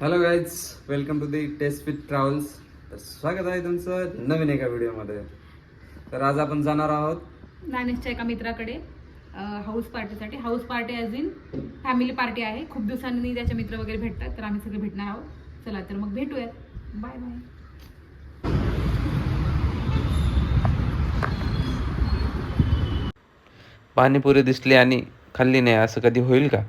Welcome to the test with travels तर स्वागत आहे तुमचं नवीन एका व्हिडिओमध्ये तर आज आपण जाणार आहोत नानेशच्या एका मित्राकडे हाऊस पार्टीसाठी house party as in family party आहे. खूप दिवसांनी त्याचे मित्र वगैरे भेटतात तर आम्ही सगळे भेटणार आहोत. चला तर मग भेटूयात. बाय बाय पाणीपुरी दिसली आणि खाल्ली नाही असं कधी होईल का?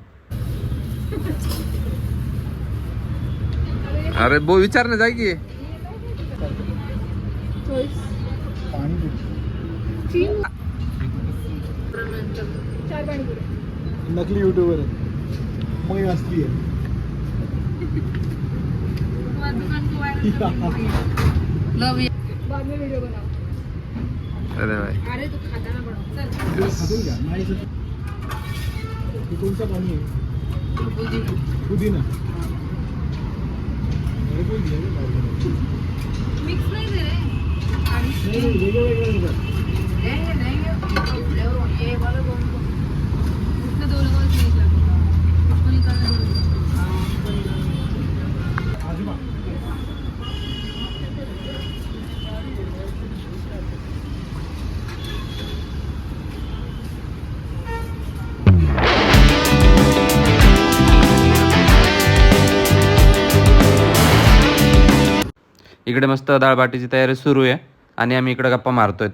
अरे बो विचार जाय की. नकली युट्यूबर आहे. मग असली आहे. लव अरे बाय. अरे तू खाताना बनव. चल. खातील का? नाही हे कोणतं पाणी आहे? पुदिना अरे कोण दिलं रे बाहेर? मिक्स नाही रे. इकडे मस्त दाळबाटीची तयारी सुरू आहे आणि आम्ही इकडे गप्पा मारतोय.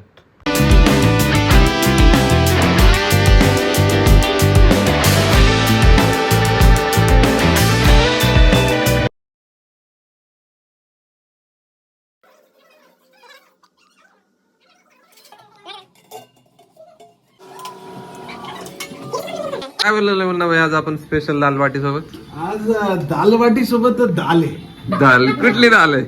काय बोललेलं म्हणणं भाई आज आपण स्पेशल दाल बाटी सोबत आज दालवाटी सोबत दाल आहे. दाल? कुठली दाल आहे?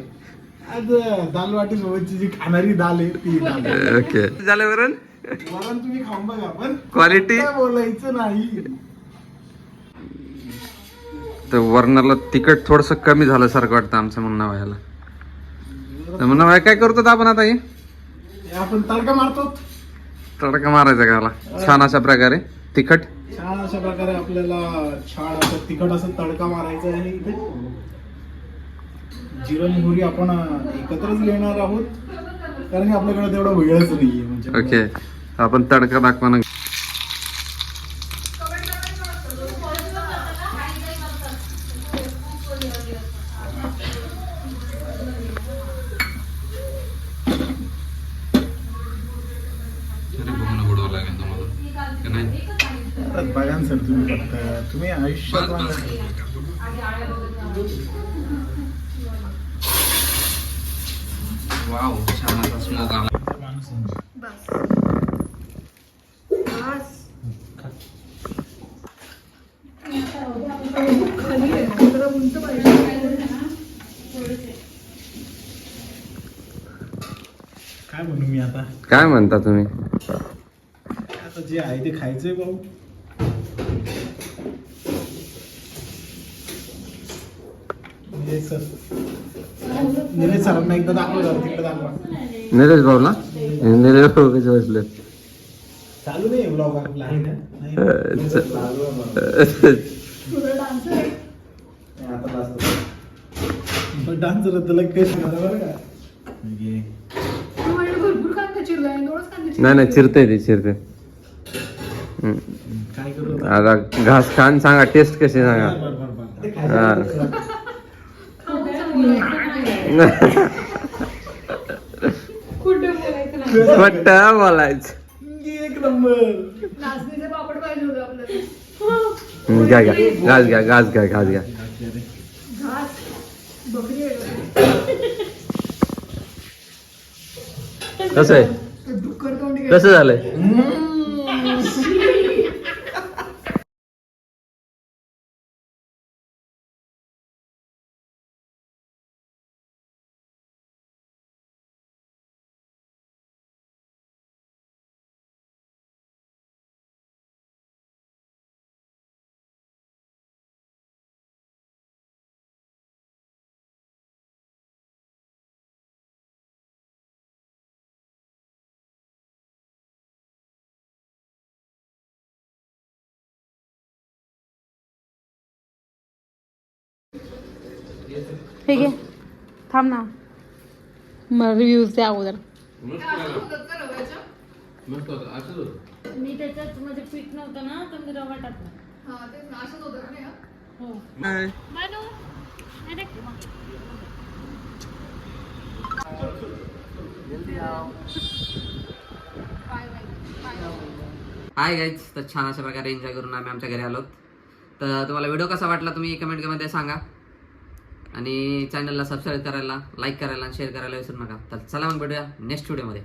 आज दालवाटी सोबतची जी खाणारी दाल आहे ती दाल. ओके. झालं वरण? वरण तुम्ही खाऊन बघा पण क्वालिटी बोलायचं नाही. तर वरणाला तिखट थोडस कमी झालं सारखं वाटतं आमचं म्हणणं व्हायला तर म्हणणं व्हाय काय करतो आपण आता हे? आपण तडका मारतो तडका मारायचा गाला छान अशा प्रकारे. तिखट? छान अशा प्रकारे आपल्याला छान असं तिखट असं तडका मारायचा आहे जिरं मोहरी आपण एकत्रच घेणार आहोत कारण की आपल्याकडे तेवढा वेळच नाहीये म्हणजे ओके आपण तडका दाखवणं आता बघा ना सर तुम्ही तुम्ही आयुष्यात वाव छान असा स्मोक आला. काय म्हणू मी आता? काय म्हणता तुम्ही? आता जे आहे ते खायचंय भाऊ. निलेश सर. निलेश सरांना एकदा दाखव जरा तिकडे दाखवा निलेश भाऊला निलेश भाऊ कसे बसले चालू नाही ब्लॉग आपला आहे का नाही? अं, च- चालू आहे मला. आता बस. पण डान्स तुला कशी बरोबर का भरपूर कांदा चिरलाय एवढंच कांदा नाही नाही चिरते ती चिरते हम्म. काय करू आता घास खान सांगा टेस्ट कशी सांगा बरं, बरं, बरं. ते हा. खायचं. पट्ट बोलायचं एक नंबर. नाचणीचे पापड पाहिजे होते आपल्याला. हम्म, घ्या घ्या. घास घ्या घास घ्या घास घ्या. कसं आहे? कसं झालंय? हे घे थांब ना. मग रिव्ह्यूज द्या अगोदर. मी त्याच्यात म्हणजे पीठ नव्हतं ना तर मी रवा टाकला. हो. हाय गाईज तर छान अशा प्रकारे एन्जॉय करून आम्ही आमच्या घरी आलो तर तुम्हाला व्हिडिओ कसा वाटला तुम्ही कमेंटमध्ये सांगा. आणि चॅनलला सबस्क्राईब करायला लाईक करायला आणि शेअर करायला विसरू नका. तर चला मग भेटूया नेक्स्ट व्हिडिओमध्ये